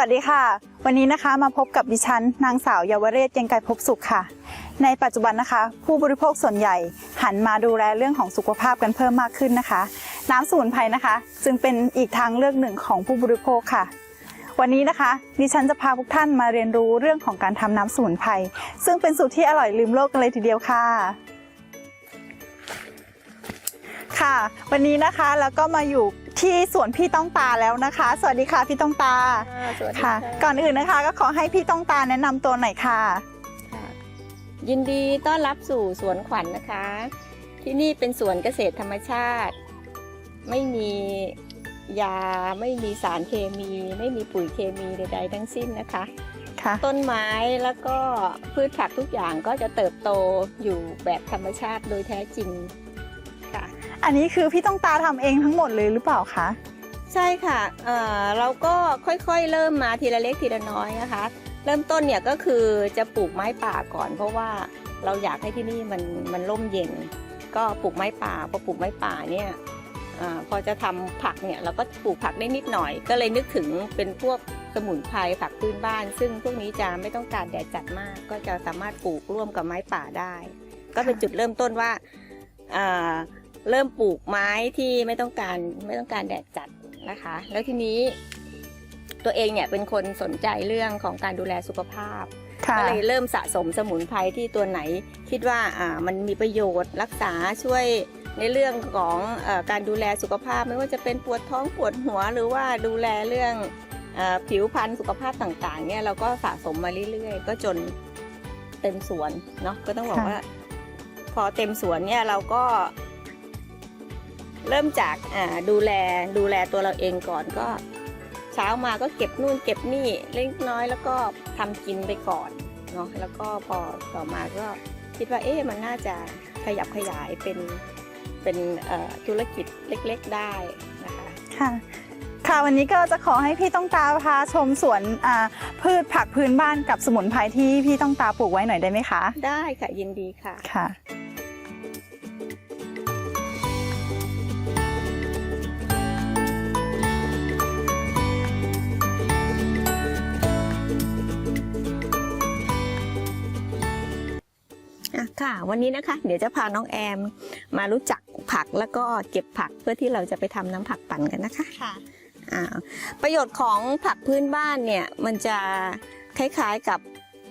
วัสดีค่ะ วันนี้นะคะมาพบกับดิฉัน นางสาวเยาวเรศยังไกรภพสุขค่ะ ในปัจจุบันนะคะ ผู้บริโภคส่วนใหญ่หันมาดูแลเรื่องของสุขภาพกันเพิ่มมากขึ้นนะคะ น้ำสมุนไพรนะคะ จึงเป็นอีกทางเลือกหนึ่งของผู้บริโภคค่ะ วันนี้นะคะดิฉันจะพาทุกท่านมาเรียนรู้เรื่องของการทำน้ำสมุนไพรซึ่งเป็นสูตรที่อร่อยลืมโลกกันเลยทีเดียวค่ะค่ะ วันนี้นะคะแล้วก็มาอยู่ ที่สวนพี่ต้องตาแล้วนะคะ สวัสดีค่ะพี่ต้องตาสวัสดีค่ะ ก่อนอื่นนะคะ ก็ขอให้พี่ต้องตาแนะนำตัวหน่อยค่ะค่ะยินดีต้อนรับสู่สวนขวัญนะคะ ที่นี่เป็นสวนเกษตรธรรมชาติ ไม่มียาไม่มีสารเคมี ไม่มีปุ๋ยเคมีใดๆทั้งสิ้นนะคะค่ะต้นไม้แล้วก็พืชผักทุกอย่างก็จะเติบโตอยู่แบบธรรมชาติโดยแท้จริงค่ะ อันนี้คือพี่ต้องตาทำเองทั้งหมดเลยหรือเปล่าคะ ใช่ค่ะเอ่อเราก็ค่อยๆ เริ่มมาทีละเล็กทีละน้อยนะคะ เริ่มต้นเนี่ยก็คือจะปลูกไม้ป่าก่อน เพราะว่าเราอยากให้ที่นี่มันมันร่มเย็น ก็ปลูกไม้ป่าพอปลูกไม้ป่าเนี่ยอพอจะทำผักเนี่ยเราก็ปลูกผักได้นิดหน่อย ก็เลยนึกถึงเป็นพวกสมุนไพรผักพื้นบ้าน ซึ่งพวกนี้จะไม่ต้องการแดดจัดมาก ก็จะสามารถปลูกร่วมกับไม้ป่าได้ ก็เป็นจุดเริ่มต้นว่าอ่า เริ่มปลูกไม้ที่ไม่ต้องการไม่ต้องการแดดจัดนะคะ แล้วทีนี้ตัวเองเนี่ยเป็นคนสนใจเรื่องของการดูแลสุขภาพค่ะก็เลยเริ่มสะสมสมุนไพรที่ตัวไหน คิดว่าอ่ามันมีประโยชน์รักษาช่วยในเรื่องของเออการดูแลสุขภาพ ไม่ว่าจะเป็นปวดท้องปวดหัว หรือว่าดูแลเรื่องเออผิวพรรณสุขภาพต่างๆเนี่ยเราก็สะสมมาเรื่อยๆ ก็จนเต็มสวนเนาะก็ต้องบอกค่ะว่า พอเต็มสวนเนี่ยเราก็ เริ่มจากอ่าดูแลดูแลตัวเราเองก่อนก็ เช้ามาก็เก็บนู่นเก็บนี่เล็กน้อยแล้วก็ทำกินไปก่อนเนาะแล้วก็พอต่อมาก็คิดว่าเอ๊ะมันน่าจะขยับขยายเป็นเป็นเอ่อธุรกิจเล็กๆได้นะคะค่ะค่ะวันนี้ก็จะขอให้พี่ต้องตาพาชมสวนอ่าพืชผักพื้นบ้านกับสมุนไพรที่พี่ต้องตาปลูกไว้หน่อยได้ไหมคะ ได้ค่ะยินดีค่ะค่ะอะ ค่ะ วันนี้นะคะ เดี๋ยวจะพาน้องแอม มารู้จักผักแล้วก็เก็บผักเพื่อที่เราจะไปทำน้ำผักปั่นกันนะคะค่ะอ่าประโยชน์ของผักพื้นบ้านเนี่ยมันจะคล้ายๆกับ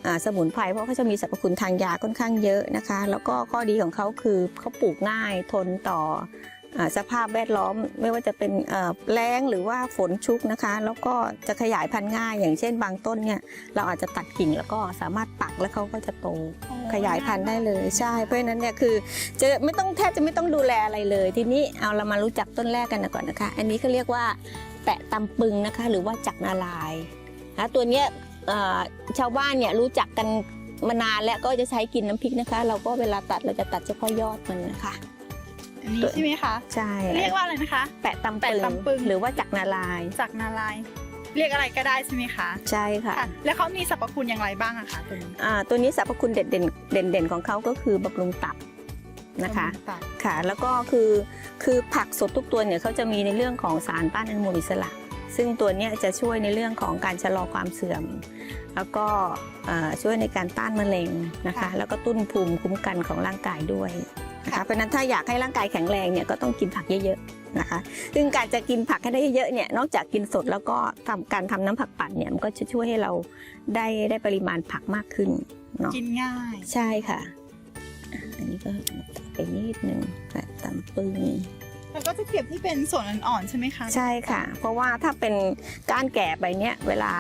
อ่าสมุนไพรเพราะเขาจะมีสรรพคุณทางยาค่อนข้างเยอะนะคะ แล้วก็ข้อดีของเขาคือเขาปลูกง่ายทนต่ออา สภาพแวดล้อมไม่ว่าจะเป็นเอ่อแล้งหรือว่าฝนชุกนะคะ แล้วก็จะขยายพันธุ์ง่าย อย่างเช่นบางต้นเนี่ยเราอาจจะตัดกิ่งแล้วก็สามารถปักแล้วเขาก็จะโตขยายพันธุ์ได้เลยใช่เพราะฉะนั้นเนี่ยคือจะไม่ต้องแทบจะไม่ต้องดูแลอะไรเลย ทีนี้เอาเรามารู้จักต้นแรกกันก่อนนะคะ อันนี้เขาเรียกว่าแปะตำปึงนะคะ หรือว่าจักนาลายนะตัวเนี้ยเอ่อชาวบ้านเนี่ยรู้จักกันมานานแล้วก็จะใช้กินน้ำพริกนะคะ เราก็เวลาตัดเราจะตัดเฉพาะยอดมันนะคะ อันนี้ใช่ไหมคะใช่เรียกว่าอะไรนะคะ แปะตำแปะตำปึงหรือว่าจักนาลายจากนาลายณ์เรียกอะไรก็ได้ใช่ไหมคะใช่ค่ะค่ะ แล้วเขามีสรรพคุณอย่างไรบ้างอะคะตัวนี้อ่าตัวนี้สรรพคุณเด่นเด่นเด่นเด่นๆของเขาก็คือบำรุงตับนะคะตัดค่ะ แล้วก็คือคือผักสดทุกตัวเนี่ยเขาจะมีในเรื่องของสารต้านอนุมูลอิสระ ซึ่งตัวเนี้ยจะช่วยในเรื่องของการชะลอความเสื่อม แล้วก็เอ่อช่วยในการต้านมะเร็งนะคะ แล้วก็ตุ้นภูมิคุ้มกันของร่างกายด้วยนะ คะเพราะฉะนั้นถ้าอยากให้ร่างกายแข็งแรงเนี่ยก็ต้องกินผักเยอะๆนะคะ ซึ่งการจะกินผักให้ได้เยอะๆเนี่ยนอกจากกินสดแล้วก็ทำการทำน้ำผักปั่นเนี่ยมันก็จะช่วยให้เราได้ได้ปริมาณผักมากขึ้นเนาะกินง่ายใช่ค่ะอะอันนี้ก็ตัดไปนิดนึงแบบตำปึง แล้วก็จะเก็บที่เป็นส่วนอ่อนๆใช่ไหมคะ ใช่ค่ะ เพราะว่าถ้าเป็นก้านแก่ไปเนี้ยเวลา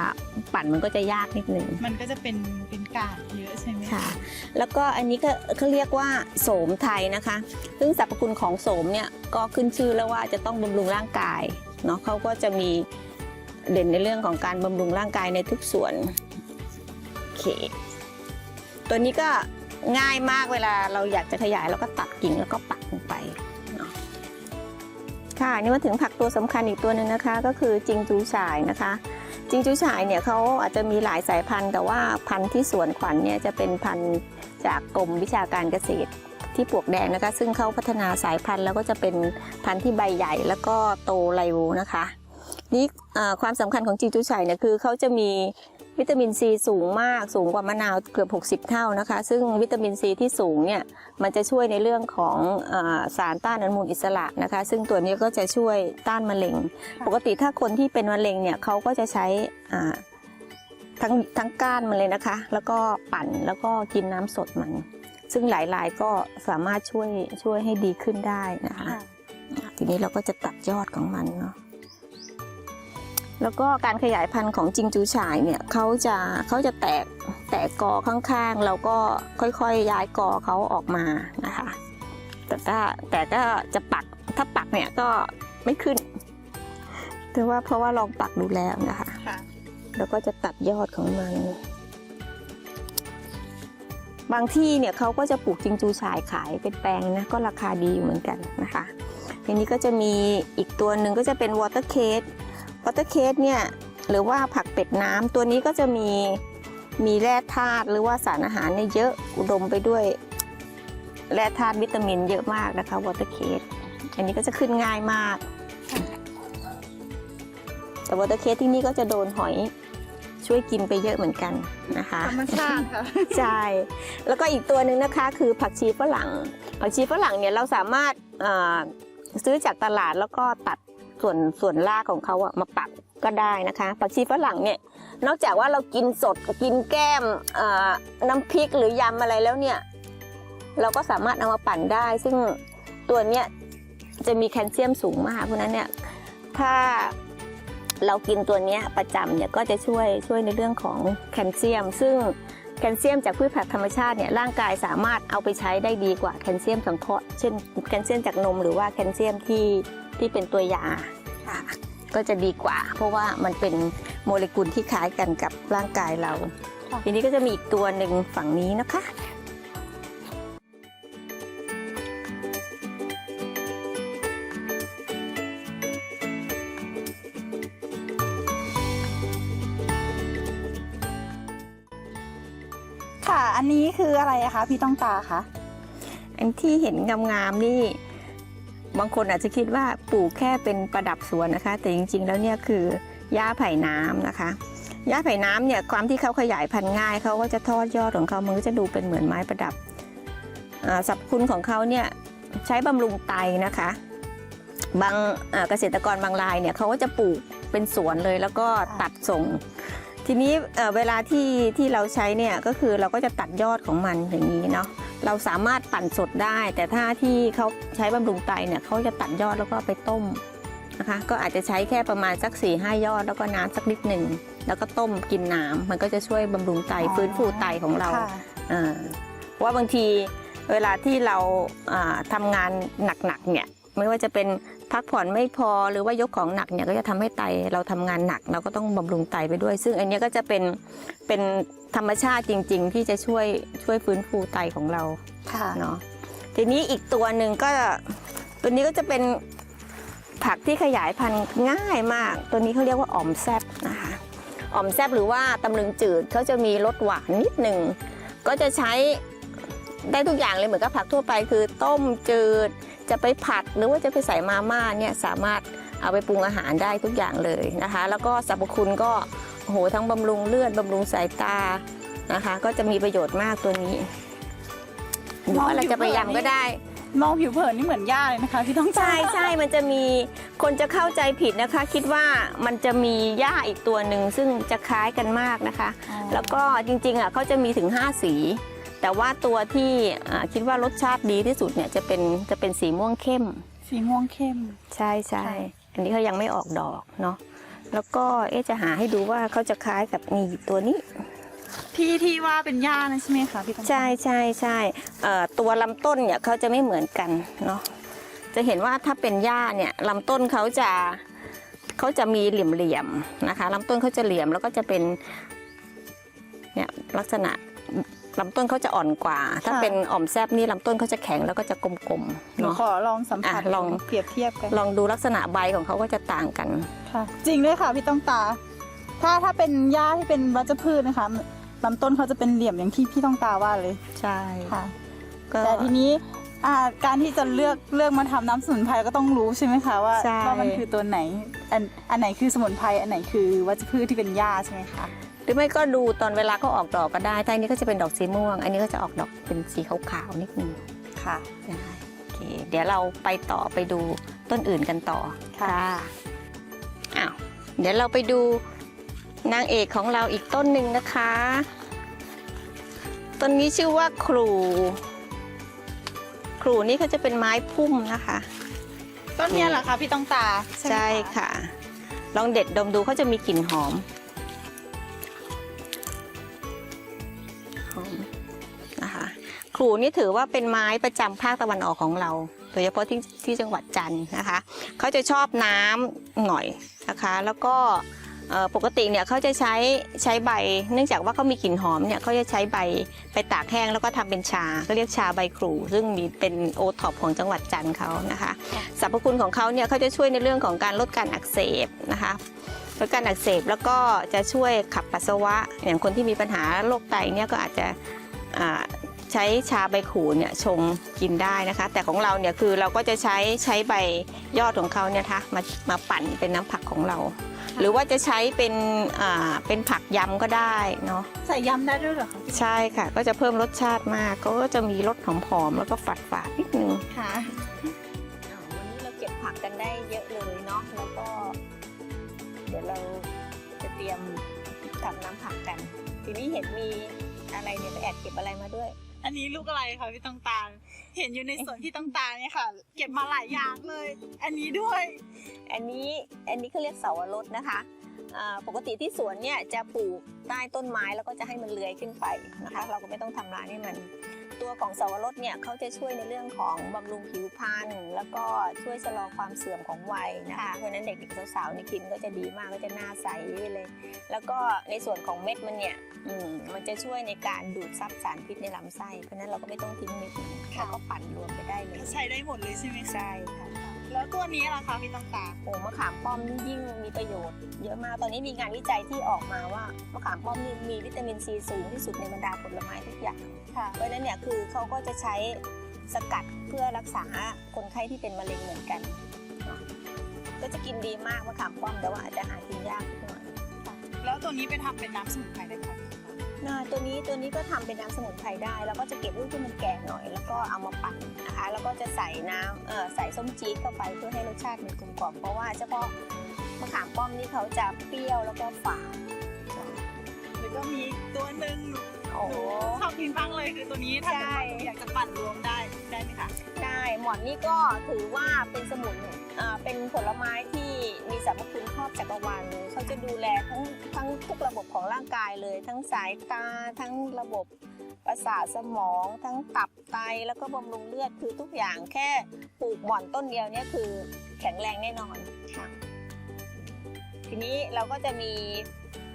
ปั่นมันก็จะยากนิดนึง มันก็จะเป็นเป็นกากเยอะใช่ไหมค่ะ แล้วก็อันนี้ก็เขาเรียกว่าโสมไทยนะคะ ซึ่งสรรพคุณของโสมเนี่ยก็ขึ้นชื่อแล้วว่าจะต้องบำรุงร่างกายเนาะเขาก็จะมีเด่นในเรื่องของการบำรุงร่างกายในทุกส่วนโอเคตัวนี้ก็ง่ายมากเวลาเราอยากจะขยายเราก็ตัดกิ่งแล้วก็ปักลงไปเนาะ ค่ะนี่มาถึงผักตัวสำคัญอีกตัวหนึ่งนะคะ ก็คือจิงจูฉายนะคะ จิงจูฉายเนี่ยเขาอาจจะมีหลายสายพันธุ์ แต่ว่าพันธุ์ที่สวนขวัญเนี่ยจะเป็นพันธุ์จากกรมวิชาการเกษตรที่ปลวกแดงนะคะ ซึ่งเขาพัฒนาสายพันธุ์แล้วก็จะเป็นพันธุ์ที่ใบใหญ่แล้วก็โตเร็วนะคะ นี่ความสำคัญของจิงจูไฉเนี่ยคือเขาจะมี วิตามินซีสูงมากสูงกว่ามะนาวเกือบ 60 เท่านะคะ ซึ่งวิตามินซีที่สูงเนี่ยมันจะช่วยในเรื่องของเออสารต้านอนุมูลอิสระนะคะ ซึ่งตัวนี้ก็จะช่วยต้านมะเร็งค่ะปกติถ้าคนที่เป็นมะเร็งเนี่ยเขาก็จะใช้อ่าทั้งทั้งก้านมันเลยนะคะ แล้วก็ปั่นแล้วก็กินน้ำสดมัน ซึ่งหลายรายก็สามารถช่วยช่วยให้ดีขึ้นได้นะคะ ทีนี้เราก็จะตัดยอดของมันเนาะ แล้วก็การขยายพันธุ์ของจิงจูฉ่ายเนี่ยเขาจะเขาจะแตกแตกกอข้างๆเราก็ค่อยๆย้ายกอเขาออกมานะคะ แต่ก็แต่ก็จะปักถ้าปักเนี่ยก็ไม่ขึ้นแต่ว่าเพราะว่าลองปักดูแล้วนะคะค่ะแล้วก็จะตัดยอดของมัน บางที่เนี่ยเขาก็จะปลูกจิงจูฉายขายเป็นแปลงนะก็ราคาดีอยู่เหมือนกันนะคะทีนี้ก็จะมีอีกตัวหนึ่งก็จะเป็นวอเตอร์เคส วอเตอร์เคสเนี่ยหรือว่าผักเป็ดน้ำตัวนี้ก็จะมีมีแร่ธาตุหรือว่าสารอาหารเนี่ยเยอะอุดมไปด้วยแร่ธาตุวิตามินเยอะมากนะคะวอเตอร์เคสอันนี้ก็จะขึ้นง่ายมาก แต่วอเตอร์เคสที่นี่ก็จะโดนหอยช่วยกินไปเยอะเหมือนกันนะคะธรรมชาติค่ะใช่แล้วก็อีกตัวหนึ่งนะคะคือผักชีฝรั่ง ผักชีฝรั่งเนี่ยเราสามารถเอ่อซื้อจากตลาดแล้วก็ตัด ส่วนส่วนรากของเขาอะมาปักก็ได้นะคะ ผักชีฝรั่งเนี่ยนอกจากว่าเรากินสดกินแก้มน้ำพริกหรือยำอะไรแล้วเนี่ย เราก็สามารถเอามาปั่นได้ ซึ่งตัวเนี้ยจะมีแคลเซียมสูงมากเพราะฉะนั้นเนี่ยถ้าเรากินตัวเนี้ยประจำเนี่ยก็จะช่วยช่วยในเรื่องของแคลเซียม ซึ่งแคลเซียมจากพืชผักธรรมชาติเนี่ยร่างกายสามารถเอาไปใช้ได้ดีกว่าแคลเซียมสังเคราะห์เช่นแคลเซียมจากนมหรือว่าแคลเซียมที่ ที่เป็นตัวยาค่ะก็จะดีกว่า เพราะว่ามันเป็นโมเลกุลที่คล้ายกันกับร่างกายเราค่ะทีนี้ก็จะมีอีกตัวหนึ่งฝั่งนี้นะคะค่ะ อันนี้คืออะไรอะคะพี่ต้องตาคะ อันที่เห็นงามๆนี่ บางคนอาจจะคิดว่าปลูกแค่เป็นประดับสวนนะคะ แต่จริงๆ แล้วเนี่ยคือหญ้าไผ่น้ำนะคะหญ้าไผ่น้ำเนี่ยความที่เขาขยายพันธุ์ง่ายเขาก็จะทอดยอดของเขามันก็จะดูเป็นเหมือนไม้ประดับสรรพคุณของเขาเนี่ยใช้บำรุงไตนะคะ บางเกษตรกรบางรายเนี่ยเขาก็จะปลูกเป็นสวนเลยแล้วก็ตัดส่ง ทีนี้เวลาที่ที่เราใช้เนี่ยก็คือเราก็จะตัดยอดของมันอย่างนี้เนาะ เราสามารถปั่นสดได้ แต่ถ้าที่เขาใช้บำรุงไตเนี่ยเขาจะตัดยอดแล้วก็เอาไปต้มนะคะ ก็อาจจะใช้แค่ประมาณสัก4ี่ห้ายอดแล้วก็น้ำสักนิดหนึ่งแล้วก็ต้มกินน้ำมันก็จะช่วยบำรุงไตอ๋อฟื้นฟูไตของเราค่ะอ่าเพราะว่าบางทีเวลาที่เราอ่าทำางานหนักๆเนี่ย ไม่ว่าจะเป็นพักผ่อนไม่พอหรือว่ายกของหนักเนี่ยก็จะทำให้ไตเราทำงานหนัก เราก็ต้องบำรุงไตไปด้วย ซึ่งอันเนี้ยก็จะเป็นเป็นธรรมชาติจริง ๆ ที่จะช่วยช่วยฟื้นฟูไตของเราค่ะเนาะทีนี้อีกตัวหนึ่งก็ตัวนี้ก็จะเป็นผักที่ขยายพันธุ์ง่ายมาก ตัวนี้เขาเรียกว่าอ่อมแซบนะคะอ่อมแซบหรือว่าตำลึงจืดเขาจะมีรสหวานนิดหนึ่งก็จะใช้ได้ทุกอย่างเลยเหมือนกับผักทั่วไปคือต้มจืด จะไปผัดหรือว่าจะไปใส่มาม่าเนี่ยสามารถเอาไปปรุงอาหารได้ทุกอย่างเลยนะคะ แล้วก็สรรพคุณก็โอ้โหทั้งบำรุงเลือดบำรุงสายตานะคะ ก็จะมีประโยชน์มากตัวนี้หรือว่าเราจะไปยำก็ได้มองผิวเผินนี่เหมือนหญ้าเลยนะคะพี่ต้องตาใช่ใช่มันจะมีคนจะเข้าใจผิดนะคะ คิดว่ามันจะมีหญ้าอีกตัวหนึ่งซึ่งจะคล้ายกันมากนะคะอ๋อแล้วก็จริงๆอะเขาจะมีถึง 5 สี แต่ว่าตัวที่อ่าคิดว่ารสชาติดีที่สุดเนี่ยจะเป็นจะเป็นสีม่วงเข้ม สีม่วงเข้ม ใช่ใช่ค่ะอันนี้เขายังไม่ออกดอกเนาะแล้วก็เอ๊ะจะหาให้ดูว่าเขาจะคล้ายกับนี่ตัวนี้ ที่ที่ว่าเป็นหญ้านั่นใช่ไหมคะพี่ต้องตาใช่ใช่ใช่เอ่อตัวลำต้นเนี่ยเขาจะไม่เหมือนกันเนาะจะเห็นว่าถ้าเป็นหญ้าเนี่ยลำต้นเขาจะเขาจะมีเหลี่ยมๆนะคะลำต้นเขาจะเหลี่ยมแล้วก็จะเป็นเนี่ยลักษณะ ลำต้นเขาจะอ่อนกว่า ถ้าเป็นอ่อมแซบนี่ลำต้นเขาจะแข็งแล้วก็จะกลมๆหนูเนาะ ขอลองสัมผัสอะลอง เปรียบเทียบกันลองดูลักษณะใบของเขาก็จะต่างกัน ค่ะ จริงด้วยค่ะพี่ต้องตา ถ้าถ้าเป็นหญ้าที่เป็นวัชพืชนะคะลำต้นเขาจะเป็นเหลี่ยมอย่างที่พี่ต้องตาว่าเลยใช่ค่ะ ก็ แต่ทีนี้อ่าการที่จะเลือกเลือกมาทำน้ำสมุนไพรก็ต้องรู้ใช่ไหมคะว่าใช่ ว่ามันคือตัวไหนอันอันไหนคือสมุนไพรอันไหนคือวัชพืชที่เป็นหญ้าใช่ไหมคะห รือไม่ก็ดูตอนเวลาเขาออกดอกก็ได้แต่อันนี้ก็จะเป็นดอกสีม่วง อันนี้ก็จะออกดอกเป็นสีขาวๆนิดนึงค่ะได้โอเคเดี๋ยวเราไปต่อไปดูต้นอื่นกันต่อค่ะอ้าวเดี๋ยวเราไปดูนางเอกของเราอีกต้นหนึ่งนะคะ ต้นนี้ชื่อว่าครู ครูนี่เขาจะเป็นไม้พุ่มนะคะ ต้นเนี้ยเหรอคะพี่ต้องตาไหมใช่ค่ะ ลองเด็ดดมดูเขาจะมีกลิ่นหอม ขรูนี่ถือว่าเป็นไม้ประจำภาคตะวันออกของเรา โดยเฉพาะที่ที่จังหวัดจันทร์นะคะ เขาจะชอบน้ำหน่อยนะคะ แล้วก็ปกติเนี่ยเขาจะใช้ใช้ใบ เนื่องจากว่าเขามีกลิ่นหอมเนี่ยเขาจะใช้ใบไปตากแห้งแล้วก็ทำเป็นชาก็เรียกชาใบขรูซึ่งมีเป็นโอท็อปของจังหวัดจันทร์เขานะคะสรรพคุณของเขาเนี่ยเขาจะช่วยในเรื่องของการลดการอักเสบนะคะลดการอักเสบแล้วก็จะช่วยขับปัสสาวะอย่างคนที่มีปัญหาโรคไตเนี่ยก็อาจจะ ใช้ชาใบขูดเนี่ยชงกินได้นะคะ แต่ของเราเนี่ยคือเราก็จะใช้ใช้ใบยอดของเขาเนี่ยนะคะมามาปั่นเป็นน้ำผักของเรา หรือว่าจะใช้เป็นอ่าเป็นผักยำก็ได้เนาะใส่ยำได้ด้วยเหรอคะใช่ค่ะ ก็จะเพิ่มรสชาติมากเขาก็จะมีรสหอมๆแล้วก็ฝาดๆนิดนึงค่ะอ่าวันนี้เราเก็บผักกันได้เยอะเลยเนาะแล้วก็ เดี๋ยวเราจะเตรียมทำน้ำผักกัน ทีนี้เห็นมีอะไรเนี่ยไปแอบเก็บอะไรมาด้วย อันนี้ลูกอะไรคะพี่ต้องตาเห็นอยู่ในสวนพี่ต้องตาเนี่ยค่ะ เก็บมาหลายอย่างเลย อันนี้ด้วย อันนี้อันนี้เขาเรียกเสาวรสนะคะ ปกติที่สวนเนี่ยจะปลูกใต้ต้นไม้แล้วก็จะให้มันเลื้อยขึ้นไปนะคะ เราก็ไม่ต้องทำร้านให้มัน ตัวของเสาวรสเนี่ยเขาจะช่วยในเรื่องของบำรุงผิวพรรณแล้วก็ช่วยชะลอความเสื่อมของวัยนะคะเพราะฉะนั้นเด็กๆสาวๆในยกินก็จะดีมากก็จะหน้าใสเลย แล้วก็ในส่วนของเม็ดมันเนี่ยอืมมันจะช่วยในการดูดซับสารพิษในลำไส้เพราะฉะนั้นเราก็ไม่ต้องทิ้งเม็ดมันเราก็ปั่นรวมไปได้เลยใช้ได้หมดเลยใช่ไหมคะใช่ค่ะ แล้วตัวนี้ล่ะคะพี่ต้องตาโอ้มะขามป้อมนี่ยิ่งมีประโยชน์เยอะมาก ตอนนี้มีงานวิจัยที่ออกมาว่ามะขามป้อมนี่มีวิตามินซีสูงที่สุดในบรรดาผลไม้ทุกอย่างค่ะ เพราะฉะนั้นเนี่ยคือเขาก็จะใช้สกัดเพื่อรักษาคนไข้ที่เป็นมะเร็งเหมือนกันเนาะก็จะกินดีมากมะขามป้อมแต่ว่าอาจจะหากินยากนิดหน่อยแล้วตัวนี้ไปทำเป็นน้ำสมุนไพรได้ไหมคะ นะตัวนี้ตัวนี้ก็ทำเป็นน้ำสมุนไพรได้ แล้วก็จะเก็บลูกที่มันแก่หน่อย แล้วก็เอามาปั่นนะคะ แล้วก็จะใส่น้ำเออใส่ส้มจี๊ดเข้าไปเพื่อให้รสชาติมันกลมกล่อมเพราะว่าเฉพาะมะขามป้อมนี่เขาจะเปรี้ยวแล้วก็ฝาดแล้วก็มีตัวหนึ่งหนู โอ้หนูชอบกินบ้างเลยคือตัวนี้ถ้าเกิดว่าหนูอยากจะปั่นรวมได้ได้ไหมคะได้หมอนนี่ก็ถือว่าเป็นสมุนอ่าเป็นผลไม้ที่มีสรรพคุณครอบจักรวาลเลยเขาจะดูแลทั้งทั้งทุกระบบของร่างกายเลย ทั้งสายตาทั้งระบบประสาทสมอง ทั้งตับไตแล้วก็บำรุงเลือดคือทุกอย่างแค่ปลูกหม่อนต้นเดียวเนี่ยคือแข็งแรงแน่นอนค่ะ ทีนี้เราก็จะมี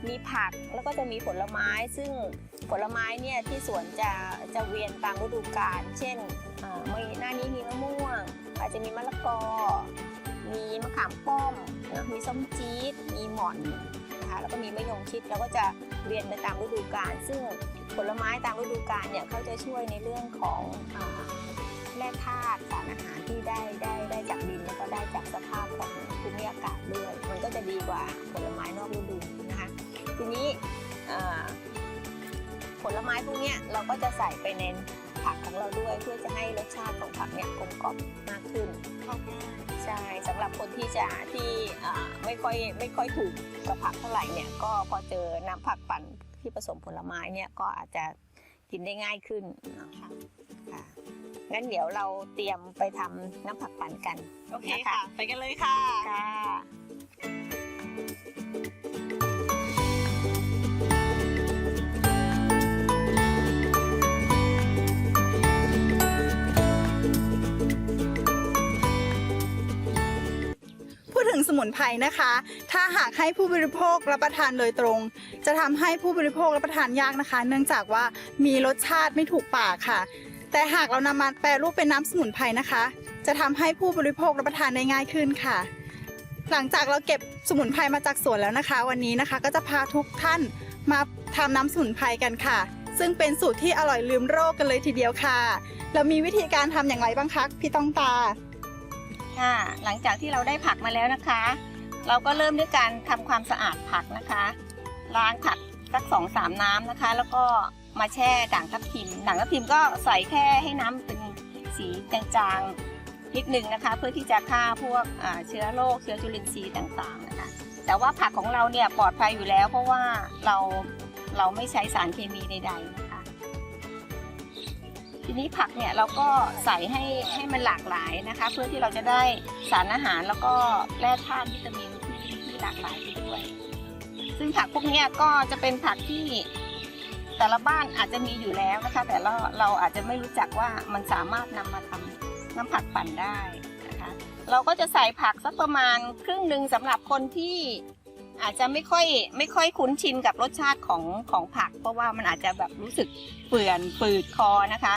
มีผักแล้วก็จะมีผลไม้ ซึ่งผลไม้เนี่ยที่สวนจะจะเวียนตามฤดูกาลเช่นอ่ามีหน้านี้มีมะม่วง อาจจะมีมะละกอ มีมะขามป้อมมีส้มจี๊ดมีหม่อนนะคะแล้วก็มีมะยงชิดเราก็จะเวียนไปตามฤดูกาลซึ่งผลไม้ตามฤดูกาลเนี่ยเขาจะช่วยในเรื่องของแร่ธาตุสารอาหารที่ได้ได้ได้จากดินแล้วก็ได้จากสภาพของภูมิอากาศด้วย มันก็จะดีกว่าผลไม้นอกฤดู ทีนี้อ่าผลไม้พวกเนี้ยเราก็จะใส่ไปในผักของเราด้วยเพื่อจะให้รสชาติของผักเนี่ยกลมกล่อมมากขึ้นใช่สำหรับคนที่จะที่อ่าไม่ค่อยไม่ค่อยถูกกับผักเท่าไหร่เนี่ยก็พอเจอน้ำผักปั่นที่ผสมผลไม้เนี่ยก็อาจจะกินได้ง่ายขึ้นเนาะค่ะค่ะงั้นเดี๋ยวเราเตรียมไปทำน้ำผักปั่นกันโอเคค่ะ ไปกันเลยค่ะค่ะ ดถึงสมุนไพรนะคะ ถ้าหากให้ผู้บริโภครับประทานโดยตรง จะทำให้ผู้บริโภครับประทานยากนะคะ เนื่องจากว่ามีรสชาติไม่ถูกปากค่ะ แต่หากเรานำมาแปรรูปเป็นน้ำสมุนไพรนะคะ จะทำให้ผู้บริโภครับประทานได้ง่ายขึ้นค่ะ หลังจากเราเก็บสมุนไพรมาจากสวนแล้วนะคะ วันนี้นะคะก็จะพาทุกท่านมาทำน้ำสมุนไพรกันค่ะ ซึ่งเป็นสูตรที่อร่อยลืมโรคกันเลยทีเดียวค่ะแล้วมีวิธีการทำอย่างไรบ้างคะพี่ต้องตา หลังจากที่เราได้ผักมาแล้วนะคะ เราก็เริ่มด้วยการทำความสะอาดผักนะคะ ล้างผักสักสองสามน้ำนะคะ แล้วก็มาแช่ด่างทับทิมด่างทับทิมก็ใส่แค่ให้น้ำเป็นสีจางๆนิดนึงนะคะ เพื่อที่จะฆ่าพวกเชื้อโรคเชื้อจุลินทรีย์ต่างๆนะคะ แต่ว่าผักของเราเนี่ยปลอดภัยอยู่แล้ว เพราะว่าเราเราไม่ใช้สารเคมีใดๆ ทีนี้ผักเนี่ยเราก็ใส่ให้ให้มันหลากหลายนะคะ เพื่อที่เราจะได้สารอาหารแล้วก็แร่ธาตุวิตามินที่ที่หลากหลายไปด้วย ซึ่งผักพวกนี้ก็จะเป็นผักที่แต่ละบ้านอาจจะมีอยู่แล้วนะคะ แต่เราเราอาจจะไม่รู้จักว่ามันสามารถนำมาทำน้ำผักปั่นได้นะคะ เราก็จะใส่ผักสักประมาณครึ่งหนึ่งสำหรับคนที่ อาจจะไม่ค่อยไม่ค่อยคุ้นชินกับรสชาติของของผัก เพราะว่ามันอาจจะแบบรู้สึกเปื่อนฝืดคอนะคะ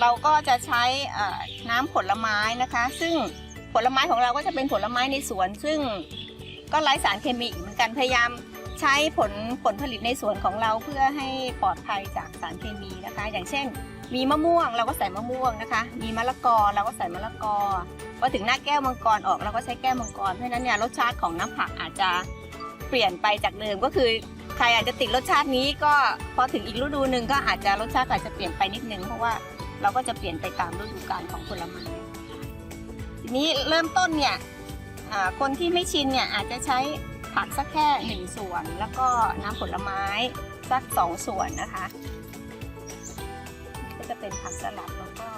เราก็จะใช้น้ำผลไม้นะคะ ซึ่งผลไม้ของเราก็จะเป็นผลไม้ในสวน ซึ่งก็ไร้สารเคมีเหมือนกันพยายามใช้ผลผลผลิตในสวนของเราเพื่อให้ปลอดภัยจากสารเคมีนะคะ อย่างเช่น มีมะม่วงเราก็ใส่มะม่วงนะคะ มีมะละกอเราก็ใส่มะละกอพอถึงหน้าแก้วมังกรออกเราก็ใช้แก้วมังกรเพราะฉะนั้นเนี่ยรสชาติของน้ำผักอาจจะ เปลี่ยนไปจากเดิมก็คือใครอาจจะติดรสชาตินี้ก็พอถึงอีกฤดูหนึ่งก็อาจจะรสชาติอาจจะเปลี่ยนไปนิดนึงเพราะว่าเราก็จะเปลี่ยนไปตามฤดูกาลของผลไม้ทีนี้เริ่มต้นเนี่ยคนที่ไม่ชินเนี่ยอาจจะใช้ผักสักแค่หนึ่งส่วน แล้วก็น้ำผลไม้สักสองส่วนนะคะ ก็จะเป็นผักสลัดแล้วก็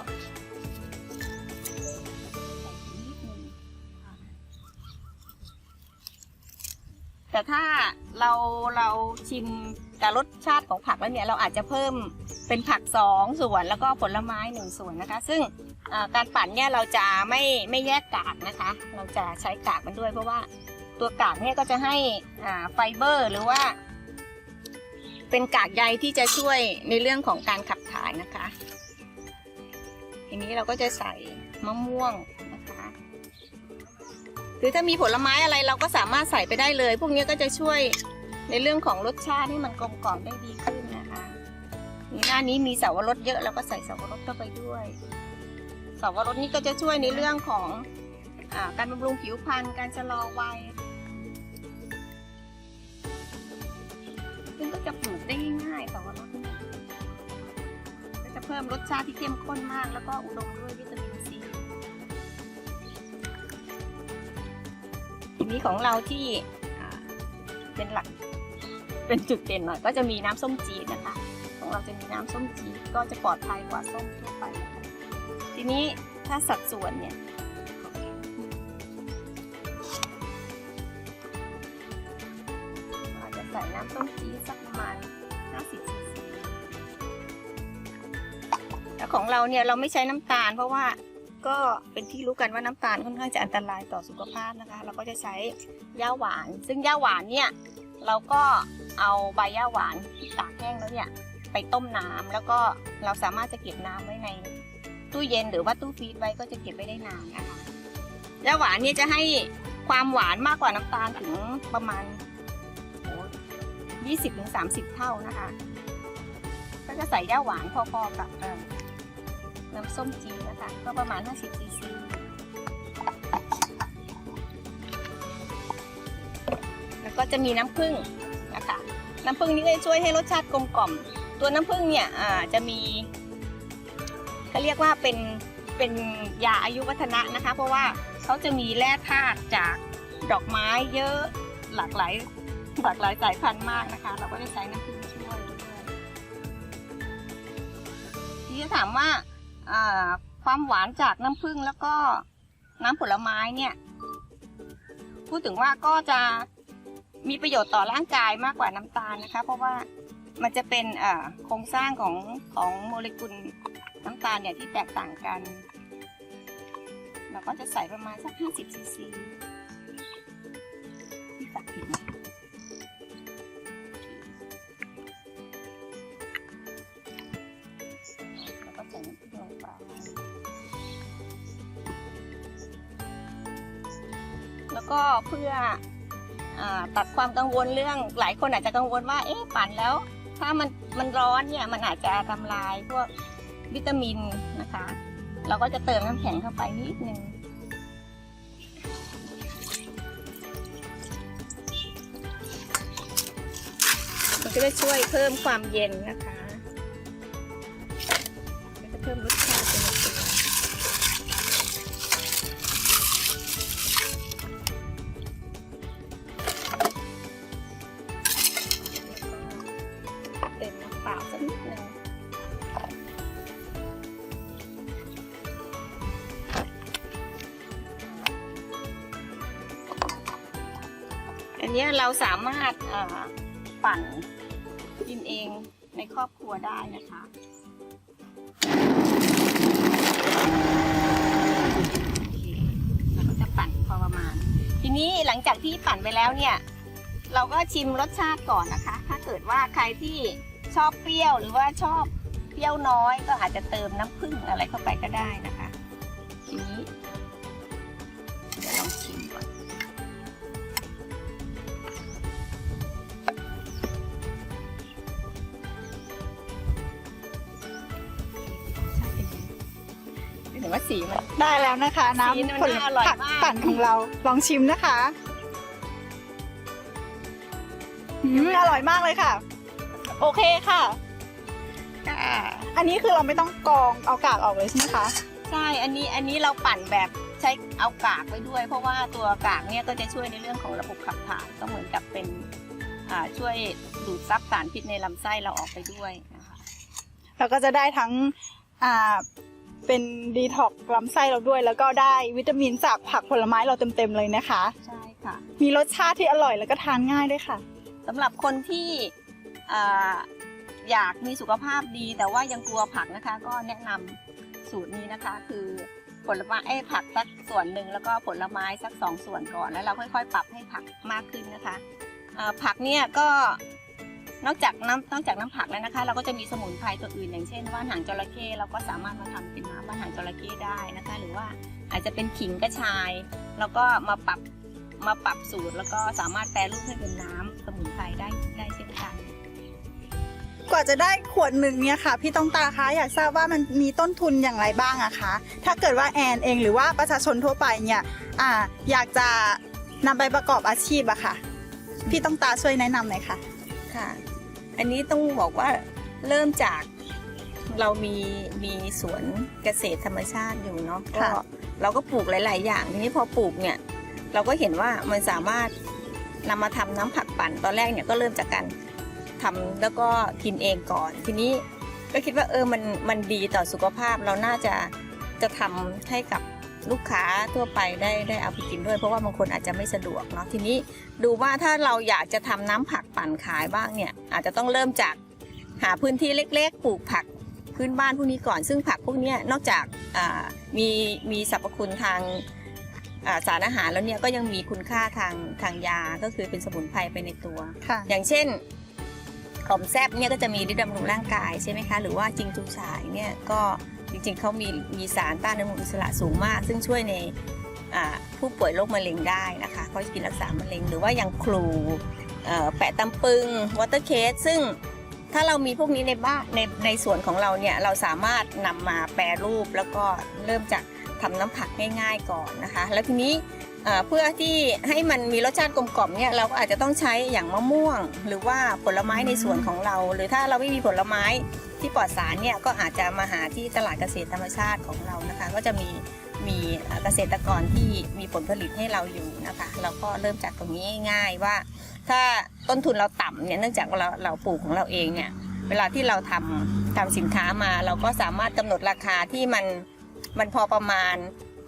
แต่ถ้าเราเราชิมกับรสชาติของผักแล้วเนี่ยเราอาจจะเพิ่มเป็นผักสองส่วนแล้วก็ผลไม้หนึ่งส่วนนะคะ ซึ่งการปั่นเนี่ยเราจะไม่ไม่แยกกากนะคะ เราจะใช้กากมันด้วย เพราะว่าตัวกากเนี่ยก็จะให้ไฟเบอร์หรือว่า เป็นกากใยที่จะช่วยในเรื่องของการขับถ่ายนะคะ ทีนี้เราก็จะใส่มะม่วง นะคะคือถ้ามีผลไม้อะไรเราก็สามารถใส่ไปได้เลย พวกนี้ก็จะช่วยในเรื่องของรสชาติให้มันกลมกล่อมได้ดีขึ้นนะคะนี่หน้านี้มีเสาวรสเยอะเราก็ใส่เสาวรสเข้าไปด้วยเสาวรสนี่ก็จะช่วยในเรื่องของอการบำรุงผิวพรรณการชะลอวัยซึ่งก็จะปลูกได้ง่ายเสาวรสเนี่ยก็จะเพิ่มรสชาติที่เข้มข้นมากแล้วก็อุดมด้วย นี้ของเราที่เป็นหลัก เป็นจุดเด่นหน่อยก็จะมีน้ำส้มจีดนะคะ ของเราจะมีน้ำส้มจีดก็จะปลอดภัยกว่าส้มทั่วไปนะคะทีนี้ถ้าสัดส่วนเนี่ยอาจจะใส่น้ำส้มจีดสักประมาณ50ซีซีแต่ของเราเนี่ยเราไม่ใช้น้ำตาลเพราะว่า ก็เป็นที่รู้กันว่าน้ำตาลค่อนข้างจะอันตรายต่อสุขภาพนะคะ เราก็จะใช้ย่าหวาน ซึ่งย่าหวานเนี่ยเราก็เอาใบย่าหวานที่ตากแห้งแล้วเนี่ยไปต้มน้ำแล้วก็เราสามารถจะเก็บน้ำไว้ในตู้เย็นหรือว่าตู้ฟรีซไว้ก็จะเก็บไว้ได้นานนะคะย่าหวานเนี่ยจะให้ความหวานมากกว่าน้ำตาลถึงประมาณยี่สิบถึงสามสิบเท่านะคะ ก็จะใส่ย่าหวานพอๆกับ น้ำส้มจีนนะคะ ก็ประมาณ 50ซีซีแล้วก็จะมีน้ำผึ้งนะคะ น้ำผึ้งนี่ก็จะช่วยให้รสชาติกลมกล่อม ตัวน้ำผึ้งเนี่ยจะมีเขาเรียกว่าเป็นเป็นยาอายุวัฒนะนะคะ เพราะว่าเขาจะมีแร่ธาตุจากดอกไม้เยอะหลากหลายหลากหลายสายพันธุ์มากนะคะ เราก็จะใช้น้ำผึ้งช่วยด้วยที่จะถามว่า ความหวานจากน้ำผึ้งแล้วก็น้ำผลไม้เนี่ย พูดถึงว่าก็จะมีประโยชน์ต่อร่างกายมากกว่าน้ำตาลนะคะ เพราะว่ามันจะเป็นโครงสร้างของของโมเลกุลน้ำตาลเนี่ยที่แตกต่างกัน เราก็จะใส่ประมาณสัก 50ซีซี พื่ออตัดความกังวลเรื่อง หลายคนอาจจะกังวลว่าเอ๊ะปั่นแล้ว ถ้ามันมันร้อนเนี่ยมันอาจจะทำลายพวกวิตามินนะคะ เราก็จะเติมน้ำแข็งเข้าไปนิดนึงมันก็จะช่วยเพิ่มความเย็นนะคะจะเพิ่มรสชาติไปในตัว เราสามารถปั่นกินเองในครอบครัวได้นะคะเราก็จะปั่นพอประมาณ ทีนี้หลังจากที่ปั่นไปแล้วเนี่ย เราก็ชิมรสชาติก่อนนะคะ ถ้าเกิดว่าใครที่ชอบเปรี้ยวหรือว่าชอบเปรี้ยวน้อยก็อาจจะเติมน้ำผึ้งอะไรเข้าไปก็ได้นะคะ ว่าสีมัน ได้แล้วนะคะสีมันน้ำผลน่าอร่อยผักมาก ปั่นของเราลองชิมนะคะอืมอร่อยมากเลยค่ะ โอเคค่ะ ค่ะอันนี้คือเราไม่ต้องกรองเอากากออกเลยใช่ไหมคะใช่อันนี้อันนี้เราปั่นแบบใช้เอากากไปด้วย เพราะว่าตัวกากเนี่ยก็จะช่วยในเรื่องของระบบขับถ่ายก็เหมือนกับเป็นอ่าช่วยดูดซับสารพิษในลำไส้เราออกไปด้วยนะคะ เราก็จะได้ทั้งอ่า เป็นดีท็อกลำไส้เราด้วย แล้วก็ได้วิตามินจากผักผลไม้เราเต็มๆเลยนะคะ ใช่ค่ะ มีรสชาติที่อร่อยแล้วก็ทานง่ายด้วยค่ะ สำหรับคนที่อ่าอยากมีสุขภาพดี แต่ว่ายังกลัวผักนะคะ ก็แนะนำสูตรนี้นะคะ คือผลไม้เอ้ยผักสักส่วนหนึ่งแล้วก็ผลไม้สักสองส่วนก่อนแล้วเราค่อยๆ ปรับให้ผักมากขึ้นนะคะอ่าผักเนี่ยก็ นอกจากน้ำนอกจากน้ำผักแล้วนะคะ เราก็จะมีสมุนไพรตัวอื่นอย่างเช่นว่านหางจระเข้เราก็สามารถมาทำเป็นน้ำว่านหางจระเข้ได้นะคะ หรือว่าอาจจะเป็นขิงกระชายแล้วก็มาปรับมาปรับสูตร แล้วก็สามารถแปรรูปให้เป็นน้ำสมุนไพรได้ได้เช่นกันกว่าจะได้ขวดหนึ่งเนี่ยค่ะ พี่ต้องตาคะอยากทราบว่ามันมีต้นทุนอย่างไรบ้างอะคะถ้าเกิดว่าแอนเองหรือว่าประชาชนทั่วไปเนี่ยอ่าอยากจะนำไปประกอบอาชีพอะค่ะ พี่ต้องตาช่วยแนะนำหน่อยค่ะค่ะ อันนี้ต้องบอกว่าเริ่มจากเรามีมีสวนเกษตรธรรมชาติอยู่เนาะก็ค่ะ เราก็ปลูกหลาย ๆ อย่างทีนี้พอปลูกเนี่ยเราก็เห็นว่ามันสามารถนำมาทำน้ำผักปั่นตอนแรกเนี่ยก็เริ่มจากการทำแล้วก็กินเองก่อน ทีนี้ก็คิดว่าเออมันมันดีต่อสุขภาพเราน่าจะจะทำให้กับ ลูกค้าทั่วไปได้ได้เอาไปกินด้วย เพราะว่าบางคนอาจจะไม่สะดวกเนาะทีนี้ดูว่าถ้าเราอยากจะทำน้ำผักปั่นขายบ้างเนี่ยอาจจะต้องเริ่มจากหาพื้นที่เล็กๆ ปลูกผักพื้นบ้านพวกนี้ก่อนซึ่งผักพวกเนี้ยนอกจากอ่ามีมีสรรพคุณทางอ่าสารอาหารแล้วเนี่ยก็ยังมีคุณค่าทางทางยาก็คือเป็นสมุนไพรไปในตัวค่ะอย่างเช่นหอมแซบเนี่ยก็จะมีฤทธิ์บำรุงร่างกายใช่ไหมคะ หรือว่าจิงจูฉายเนี่ยก็ จริงๆเขามีมีสารต้านอนุมูลอิสระสูงมาก ซึ่งช่วยในผู้ป่วยโรคมะเร็งได้นะคะเขากินรักษามะเร็ง หรือว่าอย่างครูแปะตำปึงวอเตอร์เคสซึ่งถ้าเรามีพวกนี้ในบ้านในในสวนของเราเนี่ยเราสามารถนำมาแปรรูปแล้วก็เริ่มจากทำน้ำผักง่ายๆก่อนนะคะ แล้วทีนี้เอ่อเพื่อที่ให้มันมีรสชาติกลมกล่อมเนี่ยเราก็อาจจะต้องใช้อย่างมะม่วง หรือว่าผลไม้ในสวนของเรา หรือถ้าเราไม่มีผลไม้ ที่ปลอดสารเนี่ยก็อาจจะมาหาที่ตลาดเกษตรธรรมชาติของเรานะคะ ก็จะมีมีเกษตรกรที่มีผลผลิตให้เราอยู่นะคะเราก็เริ่มจากตรงนี้ง่ายว่า ถ้าต้นทุนเราต่ำเนี่ยเนื่องจากเราเราปลูกของเราเองเนี่ยเวลาที่เราทำทำสินค้ามา เราก็สามารถกำหนดราคาที่มันมันพอประมาณ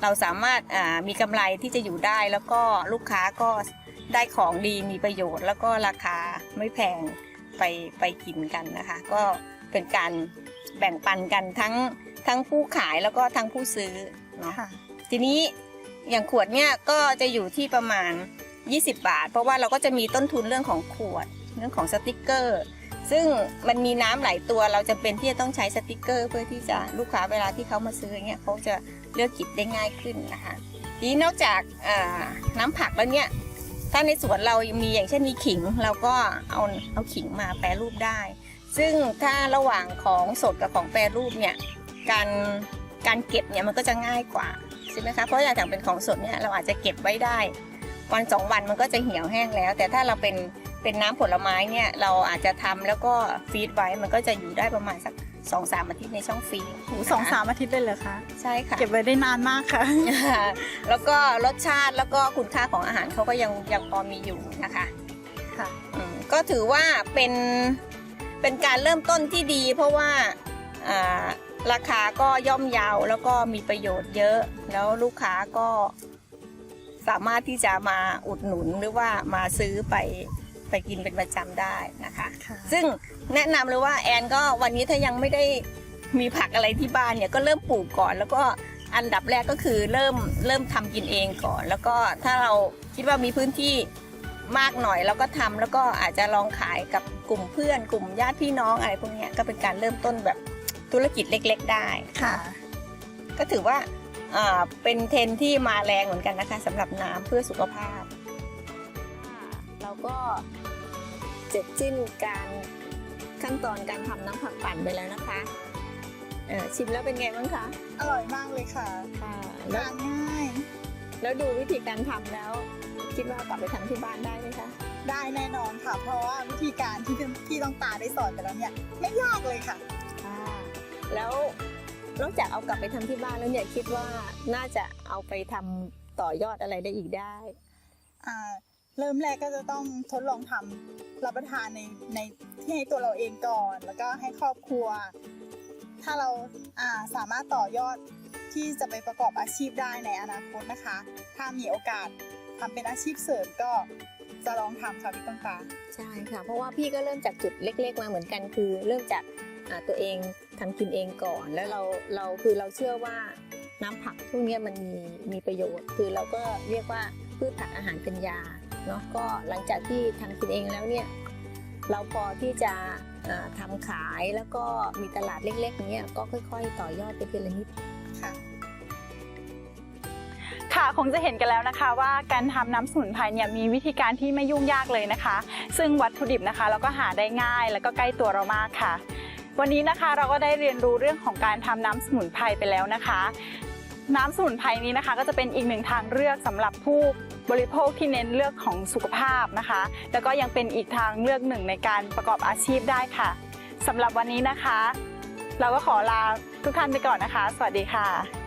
เราสามารถมีกำไรที่จะอยู่ได้ แล้วก็ลูกค้าก็ได้ของดีมีประโยชน์ แล้วก็ราคาไม่แพงไปไปกินกันนะคะ ก็ เป็นการแบ่งปันกันทั้งทั้งผู้ขายแล้วก็ทั้งผู้ซื้อเนาะค่ะทีนี้อย่างขวดเนี่ยก็จะอยู่ที่ประมาณ 20 บาท เพราะว่าเราก็จะมีต้นทุนเรื่องของขวดเรื่องของสติกเกอร์ ซึ่งมันมีน้ำหลายตัวเราจะเป็นที่จะต้องใช้สติกเกอร์ เพื่อที่จะลูกค้าเวลาที่เขามาซื้ออย่างเงี้ยเขาจะเลือกกินได้ง่ายขึ้นนะคะทีนี้นอกจากอ่าน้ำผักแล้วเนี่ยถ้าในสวนเรายังมีอย่างเช่นมีขิงเราก็เอาเอาขิงมาแปรรูปได้ ซึ่งถ้าระหว่างของสดกับของแปรรูปเนี่ยการการเก็บเนี่ยมันก็จะง่ายกว่าใช่ไหมคะเพราะอย่างเป็นของสดเนี่ยเราอาจจะเก็บไว้ได้วันสองวันมันก็จะเหี่ยวแห้งแล้ว แต่ถ้าเราเป็นเป็นน้ำผลไม้เนี่ยเราอาจจะทำแล้วก็ฟีดไว้มันก็จะอยู่ได้ประมาณสักสองสามอาทิตย์ในช่องฟรีซโอ้สองสามอาทิตย์เลยเหรอคะ ใช่ค่ะ เก็บไว้ได้นานมากค่ะ แล้วก็รสชาติแล้วก็คุณค่าของอาหารเขาก็ยังยังพอมีอยู่นะคะ ค่ะอืมก็ถือว่าเป็น เป็นการเริ่มต้นที่ดี เพราะว่าอ่าราคาก็ย่อมเยาวแล้วก็มีประโยชน์เยอะ แล้วลูกค้าก็สามารถที่จะมาอุดหนุนหรือว่ามาซื้อไปไปกินเป็นประจำได้นะคะค่ะซึ่งแนะนำเลยว่าแอนก็วันนี้ถ้ายังไม่ได้มีผักอะไรที่บ้านเนี่ยก็เริ่มปลูกก่อน แล้วก็อันดับแรกก็คือเริ่มเริ่มทำกินเองก่อน แล้วก็ถ้าเราคิดว่ามีพื้นที่ มากหน่อยแล้วก็ทำแล้วก็อาจจะลองขายกับกลุ่มเพื่อน กลุ่มญาติพี่น้องอะไรพวกเนี้ยก็เป็นการเริ่มต้นแบบธุรกิจเล็ก ๆ ได้ค่ะ ก็ถือว่าอ่าเป็นเทรนด์ที่มาแรงเหมือนกันนะคะสำหรับน้ำเพื่อสุขภาพ เราก็เสร็จสิ้นการขั้นตอนการทำน้ำผักปั่นไปแล้วนะคะเอ่อชิมแล้วเป็นไงบ้างคะ อร่อยมากเลยค่ะค่ะแล้วทานง่าย แล้วดูวิธีการทำแล้ว คิดว่ากลับไปทำที่บ้านได้ไหมคะได้แน่นอนค่ะ เพราะว่าวิธีการที่ที่ต้องตาได้สอนไปแล้วเนี่ยไม่ยากเลยค่ะค่ะแล้วนอกจากเอากลับไปทำที่บ้านแล้วเนี่ยคิดว่าน่าจะเอาไปทำต่อยอดอะไรได้อีกได้อ่าเริ่มแรกก็จะต้องทดลองทำรับประทานในในที่ให้ตัวเราเองก่อน แล้วก็ให้ครอบครัว ถ้าเราอ่าสามารถต่อยอด ที่จะไปประกอบอาชีพได้ในอนาคตนะคะ ถ้ามีโอกาสทำเป็นอาชีพเสริมก็จะลองทำค่ะพี่ต้นตาใช่ค่ะ เพราะว่าพี่ก็เริ่มจากจุดเล็ก ๆ มาเหมือนกัน คือเริ่มจากตัวเองทำกินเองก่อน แล้วเราเราคือเราเชื่อว่าน้ำผักพวกเนี้ยมันมีมีประโยชน์ คือเราก็เรียกว่าพืชผักอาหารเป็นยาเนาะก็หลังจากที่ทำกินเองแล้วเนี่ยเราพอที่จะทำาขายแล้วก็มีตลาดเล็กๆอย่างเงี้ยก็ค่อย ๆ ต่อยอดไปทีละนิด ค่ะคงจะเห็นกันแล้วนะคะว่าการทำน้ำสมุนไพรเนี่ยมีวิธีการที่ไม่ยุ่งยากเลยนะคะ ซึ่งวัตถุดิบนะคะเราก็หาได้ง่าย แล้วก็ใกล้ตัวเรามากค่ะ วันนี้นะคะเราก็ได้เรียนรู้เรื่องของการทำน้ำสมุนไพรไปแล้วนะคะ น้ำสมุนไพรนี้นะคะ ก็จะเป็นอีกหนึ่งทางเลือกสำหรับผู้บริโภคที่เน้นเรื่องของสุขภาพนะคะ แล้วก็ยังเป็นอีกทางเลือกหนึ่งในการประกอบอาชีพได้ค่ะสำหรับวันนี้นะคะ เราก็ขอลาทุกท่านไปก่อนนะคะ สวัสดีค่ะ